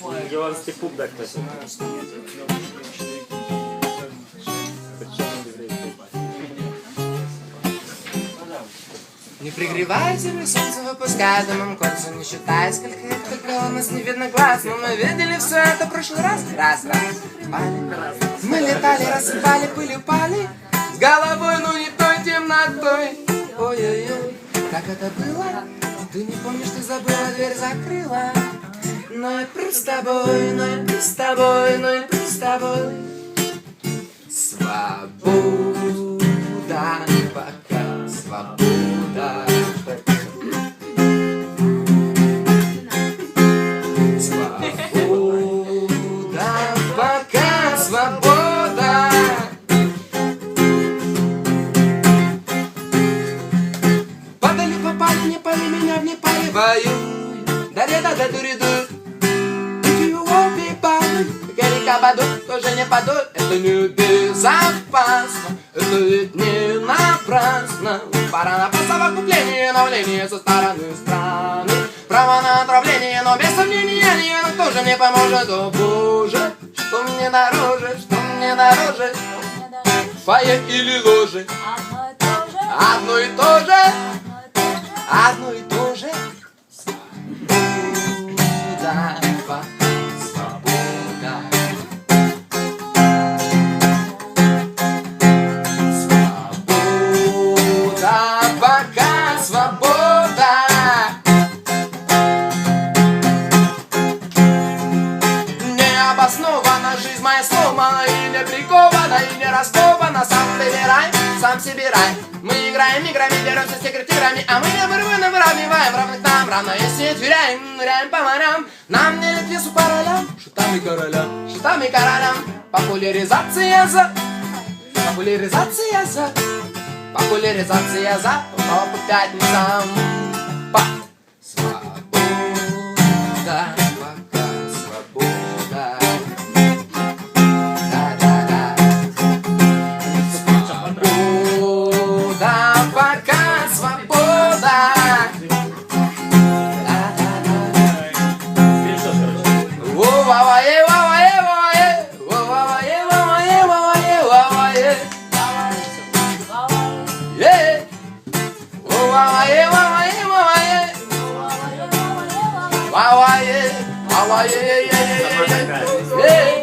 Георгский пуп. Причем еврейский. Не пригревайте вы солнце, выпуская дымом кольца, не считая, сколько их только у нас не видно глаз. Но мы видели все это в прошлый раз. Раз, раз, пали. Мы летали, рассыпали, пыль упали. С головой, ну не той темнотой. Ой-ой-ой, как это было? Ты не помнишь, ты забыла, дверь закрыла. Но я пр с тобой, но я пр с тобой, но я пр с тобой. Свобода, пока свобода. Свобода, пока свобода. Падали, попали, не пали меня в Непале воюй. Гарикабаду тоже не падут. Это не безопасно, это ведь не напрасно. Пора на совокупление, новление со стороны страны. Право на отравление, но без сомнения, не, но тоже не поможет. О боже, что мне дороже, что мне дороже, фае или ложе. Одно и то же, Одно и то же. Прикована, и не раскована. Сам выбирай, сам себе рай. Мы играем играми, деремся с секретарями, а мы не вырваны, выравниваем равных нам равно. Если тверяем, ныряем по морям, нам не летвесу по ролям, шутами королям, шутами королям. Популяризация за, популяризация за, популяризация за, по пятницам. Hawaii, Hawaii, Hawaii. Hawaii, Hawaii, Hawaii.